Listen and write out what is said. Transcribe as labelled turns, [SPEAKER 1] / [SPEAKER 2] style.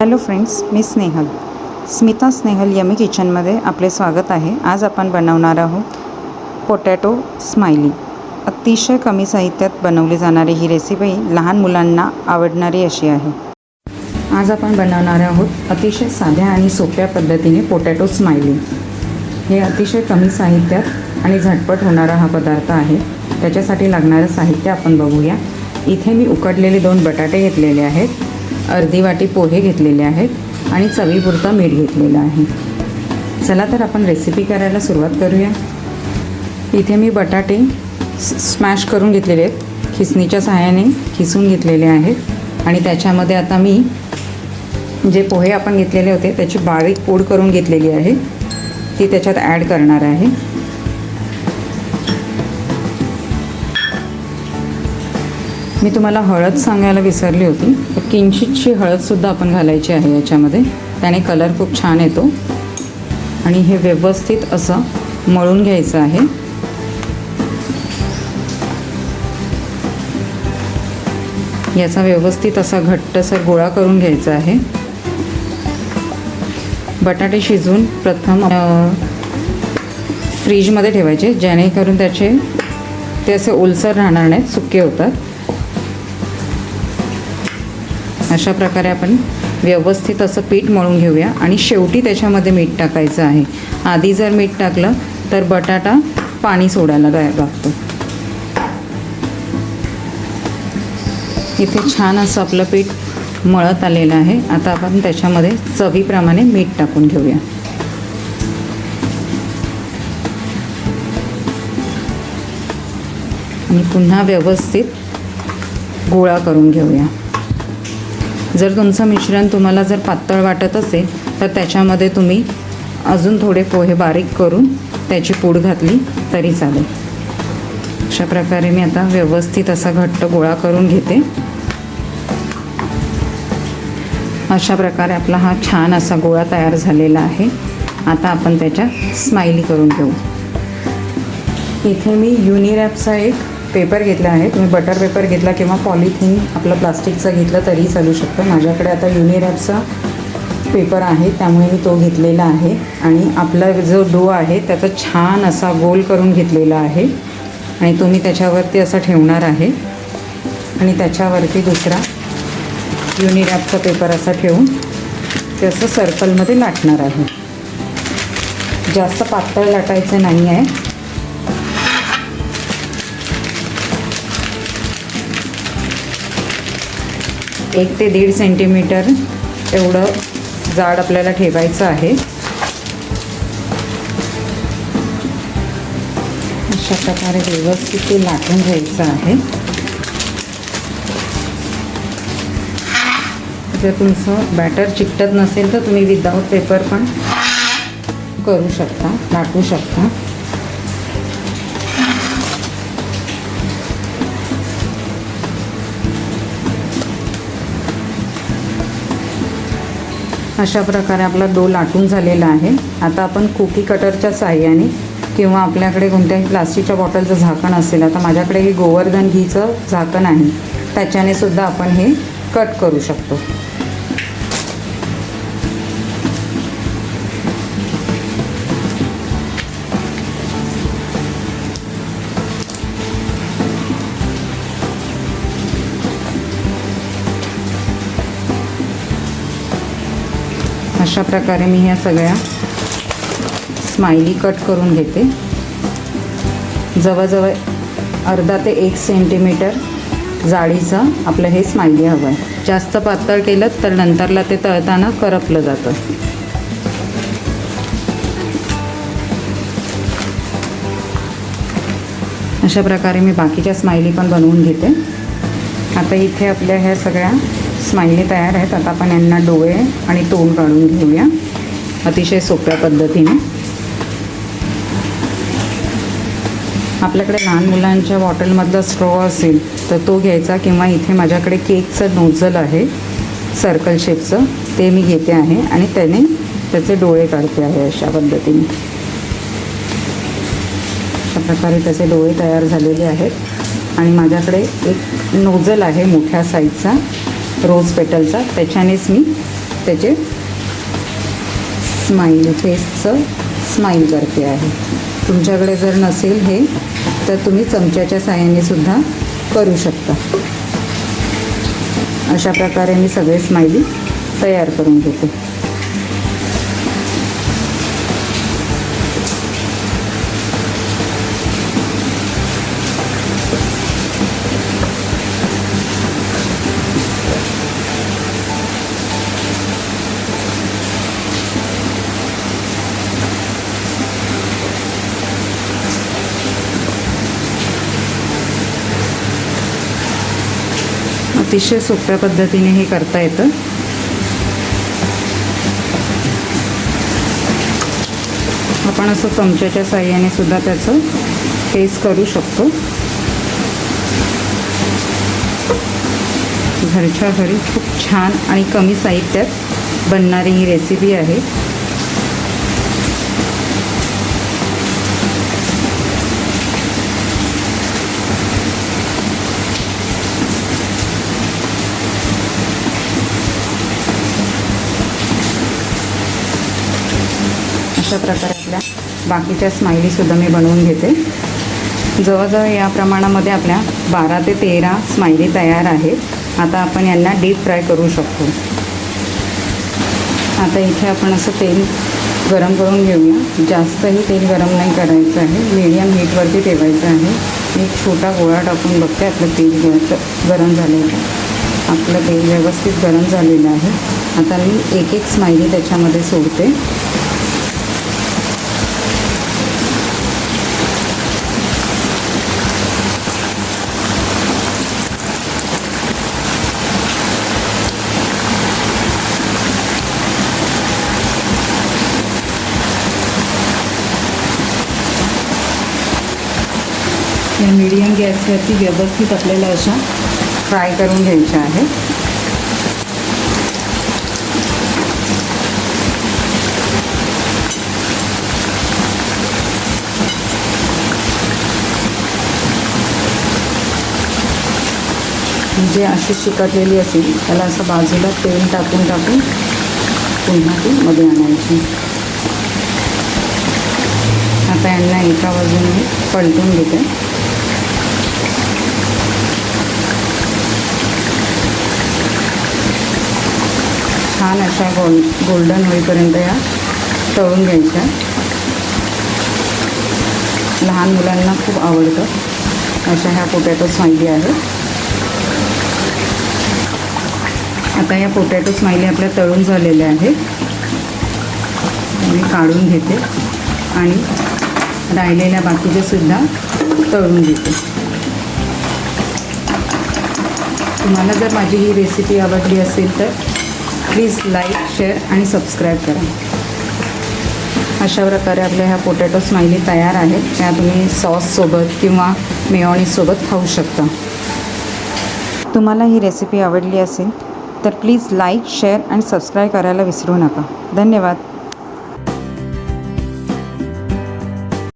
[SPEAKER 1] Hello friends मी Snehal. Smita Snehal yummy किचनमध्ये आपले स्वागत आहे. आज आपण बनवणार आहोत पोटॅटो स्माइली. अतिशय कमी साहित्यात बनवली जाणारी ही रेसिपी लहान मुलांना आवडणारी अशी आहे. आज आपण बनवणार आहोत अतिशय साध्या आणि सोप्या पद्धतीने पोटॅटो स्माइली. हे अतिशय कमी साहित्यात आणि झटपट होणारा हा पदार्थ आहे. त्याच्यासाठी लागणारं साहित्य आपण बघूया. इथे मी उकडलेले दोन बटाटे घेतलेले आहेत. अर्धी वाटी पोहे घेतलेले आहेत आणि चवीपुरता मीठ घेतलेलं आहे. चला तर आपण रेसिपी करायला सुरुवात करूया. इथे मी बटाटे स्मॅश करून घेतलेले आहेत. खिसणीच्या सहाय्याने खिसून घेतलेले आहेत. आणि त्याच्यामध्ये आता मी जे पोहे आपण घेतलेले होते त्याची बारीक पूड करून घेतलेली आहे. ती त्याच्यात ॲड करणार आहे. मी तुम्हाला हळद सांगायला विसरली होती. तर किंचितशी हळदसुद्धा आपण घालायची आहे याच्यामध्ये. त्याने कलर खूप छान येतो. आणि हे व्यवस्थित असं मळून घ्यायचं आहे. याचा व्यवस्थित असा घट्टसर गोळा करून घ्यायचा आहे. बटाटे शिजवून प्रथम फ्रीजमध्ये ठेवायचे. जेणेकरून त्याचे ते असे ओलसर राहणार नाहीत सुके होतात. अशा प्रकारे आपण व्यवस्थित असं पीठ मळून घेऊया. आणि शेवटी त्याच्यामध्ये मीठ टाकायचं आहे. आधी जर मीठ टाकलं तर बटाटा पाणी सोडायला ला- लागतो. इथे छान असं आपलं पीठ मळत आलेलं आहे. आता आपण त्याच्यामध्ये चवीप्रमाणे मीठ टाकून घेऊया. आणि पुन्हा व्यवस्थित गोळा करून घेऊया. जर तुमचं मिश्रण तुम्हाला जर पातळ वाटत असेल तर त्याच्यामध्ये तुम्ही अजून थोडे पोहे बारीक करून त्याची पूड घातली तरी चालेल. अशा प्रकारे मी आता व्यवस्थित असा घट्ट गोळा करून घेते. अशा प्रकारे आपला हा छान असा गोळा तयार झालेला आहे. आता आपण त्याच्या स्माइली करून घेऊ. इथे मी युनिरॅपचा एक पेपर घेतला आहे. तुम्ही बटर पेपर घेतला किंवा पॉलिथिन आपलं प्लास्टिकचा घेतलं तरी चालू शकतं. माझ्याकडे आता युनिरॅपचा पेपर आहे. त्यामुळे मी तो घेतलेला आहे. आणि आपला जो डो आहे त्याचा छान असा गोल करून घेतलेला आहे. आणि तो मी त्याच्यावरती असा ठेवणार आहे. आणि त्याच्यावरती दुसरा युनिरॅपचा पेपर असा ठेवून ते असं सर्कलमध्ये लाटणार आहे. जास्त पातळ लाटायचं नाही आहे. एक ते दीड सेंटीमीटर एवढं जाड आपल्याला ठेवायचं आहे. अशा प्रकारे व्यवस्थित ते लाटून घ्यायचं आहे. जर तुमचं बॅटर चिकटत नसेल तर तुम्ही विदाऊट पेपर पण करू शकता लाटू शकता. अशा प्रकारे आपला डो लाटून झालेला आहे. आता आपण कुकी कटरच्या साह्याने किंवा आपल्याकडे कोणत्याही प्लास्टिकच्या बॉटलचं झाकण असेल आता माझ्याकडे हे गोवर्धन घीचं झाकण आहे त्याच्याने सुद्धा आपण हे कट करू शकतो. अशा प्रकारे मी ह्या सगळ्या स्माइली कट करून घेते. जवळजवळ अर्धा ते एक सेंटीमीटर जाडीचं आपलं हे स्माइली हवं आहे जास्त पातळ केलं तर नंतरला ते तळताना करपलं जातं. अशा प्रकारे मी बाकीच्या स्माइली पण बनवून घेते. आता इथे आपल्या ह्या सगळ्या स्माइली तयार आहेत. आता आपण यांना डोळे आणि तोंड काढून घेऊया. अतिशय सोप्या पद्धतीने. आपल्याकडे लहान मुलांच्या बॉटलमधला स्ट्रॉ असेल तर तो घ्यायचा किंवा इथे माझ्याकडे केकचं नोझल आहे सर्कल शेपचं ते मी घेते आहे आणि त्याने त्याचे डोळे काढते आहे अशा पद्धतीने. अशा प्रकारे त्याचे डोळे तयार झालेले आहेत. आणि माझ्याकडे एक नोझल आहे मोठ्या साईजचा रोज पेटलचा त्याच्यानेच मी त्याचे स्माईल फेसचं स्माईल करते आहे. तुमच्याकडे जर नसेल हे तर तुम्ही चमच्याच्या साहाय्याने सुद्धा करू शकता. अशा प्रकारे मी सगळे स्माइली तयार करून घेते. अतिशय सोप्या पद्धतीने हे करता येतं. आपण असं चमच्याच्या साह्याने सुद्धा त्याचं फेस करू शकतो. घरच्या घरी खूप छान आणि कमी साहित्यात बनणारी ही रेसिपी आहे. अशा प्रकारे आपल्या बाकीच्या स्माइलीसुद्धा मी बनवून घेते. जवळजवळ या प्रमाणामध्ये आपल्या बारा ते तेरा स्माइली तयार आहेत. आता आपण यांना डीप फ्राय करू शकतो. आता इथे आपण असं तेल गरम करून घेऊया. जास्तही तेल गरम नाही करायचं आहे. मीडियम हीटवरती ठेवायचं आहे. एक छोटा गोळा टाकून बघते आपलं तेल गरम झालेलं आपलं तेल व्यवस्थित गरम झालेलं आहे. आता मी एक एक स्माइली त्याच्यामध्ये सोडते. या मीडियम गॅसवरती व्यवस्थित आपल्याला अशा फ्राय करून घ्यायच्या आहे जे अशी चिकटलेली असेल त्याला असं बाजूला तेल टाकून टाकून पुन्हा ती मध्ये आणायची. आता यांना एका बाजूने पलटून घेते. छान अशा गोल गोल्डन होईपर्यंत या तळून घ्यायच्या. लहान मुलांना खूप आवडतं. अशा ह्या पोटॅटो स्माइली आहेत. आता या पोटॅटो स्माइली आपल्या तळून झालेल्या आहेत. मी काढून घेते आणि राहिलेल्या बाकीचे सुद्धा तळून घेते. तुम्हाला जर माझी ही रेसिपी आवडली असेल तर प्लीज लाईक शेअर आणि सबस्क्राईब करा. अशा प्रकारे आपल्या ह्या पोटॅटो स्माइली तयार आहेत. त्या तुम्ही सॉससोबत किंवा मेयोनीजसोबत खाऊ शकता. तुम्हाला ही रेसिपी आवडली असेल तर प्लीज लाईक शेअर आणि सबस्क्राईब करायला विसरू नका. धन्यवाद.